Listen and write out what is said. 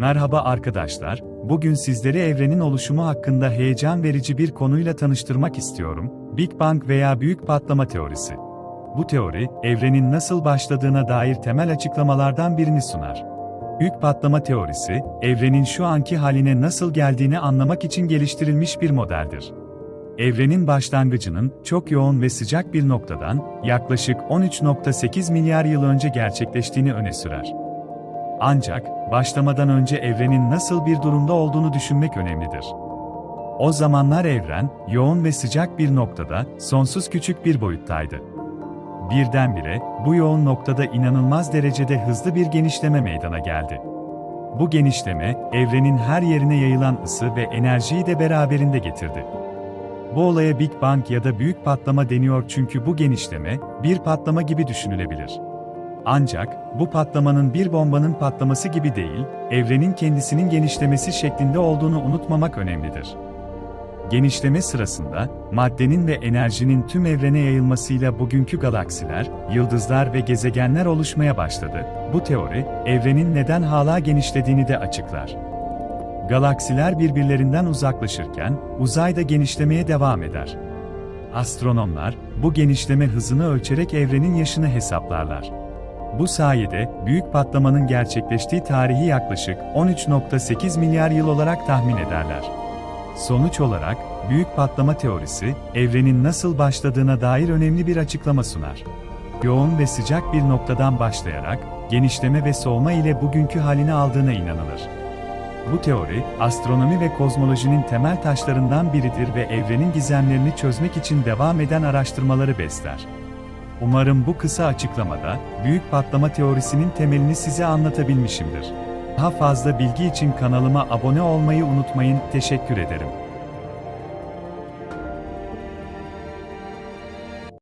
Merhaba arkadaşlar, bugün sizleri evrenin oluşumu hakkında heyecan verici bir konuyla tanıştırmak istiyorum, Big Bang veya büyük patlama teorisi. Bu teori, evrenin nasıl başladığına dair temel açıklamalardan birini sunar. Büyük patlama teorisi, evrenin şu anki haline nasıl geldiğini anlamak için geliştirilmiş bir modeldir. Evrenin başlangıcının çok yoğun ve sıcak bir noktadan yaklaşık 13.8 milyar yıl önce gerçekleştiğini öne sürer. Ancak, başlamadan önce evrenin nasıl bir durumda olduğunu düşünmek önemlidir. O zamanlar evren, yoğun ve sıcak bir noktada, sonsuz küçük bir boyuttaydı. Birdenbire, bu yoğun noktada inanılmaz derecede hızlı bir genişleme meydana geldi. Bu genişleme, evrenin her yerine yayılan ısı ve enerjiyi de beraberinde getirdi. Bu olaya Big Bang ya da büyük patlama deniyor çünkü bu genişleme, bir patlama gibi düşünülebilir. Ancak, bu patlamanın bir bombanın patlaması gibi değil, evrenin kendisinin genişlemesi şeklinde olduğunu unutmamak önemlidir. Genişleme sırasında, maddenin ve enerjinin tüm evrene yayılmasıyla bugünkü galaksiler, yıldızlar ve gezegenler oluşmaya başladı. Bu teori, evrenin neden hala genişlediğini de açıklar. Galaksiler birbirlerinden uzaklaşırken, uzay da genişlemeye devam eder. Astronomlar, bu genişleme hızını ölçerek evrenin yaşını hesaplarlar. Bu sayede, büyük patlamanın gerçekleştiği tarihi yaklaşık 13.8 milyar yıl olarak tahmin ederler. Sonuç olarak, büyük patlama teorisi, evrenin nasıl başladığına dair önemli bir açıklama sunar. Yoğun ve sıcak bir noktadan başlayarak, genişleme ve soğuma ile bugünkü halini aldığına inanılır. Bu teori, astronomi ve kozmolojinin temel taşlarından biridir ve evrenin gizemlerini çözmek için devam eden araştırmaları besler. Umarım bu kısa açıklamada, büyük patlama teorisinin temelini size anlatabilmişimdir. Daha fazla bilgi için kanalıma abone olmayı unutmayın, teşekkür ederim.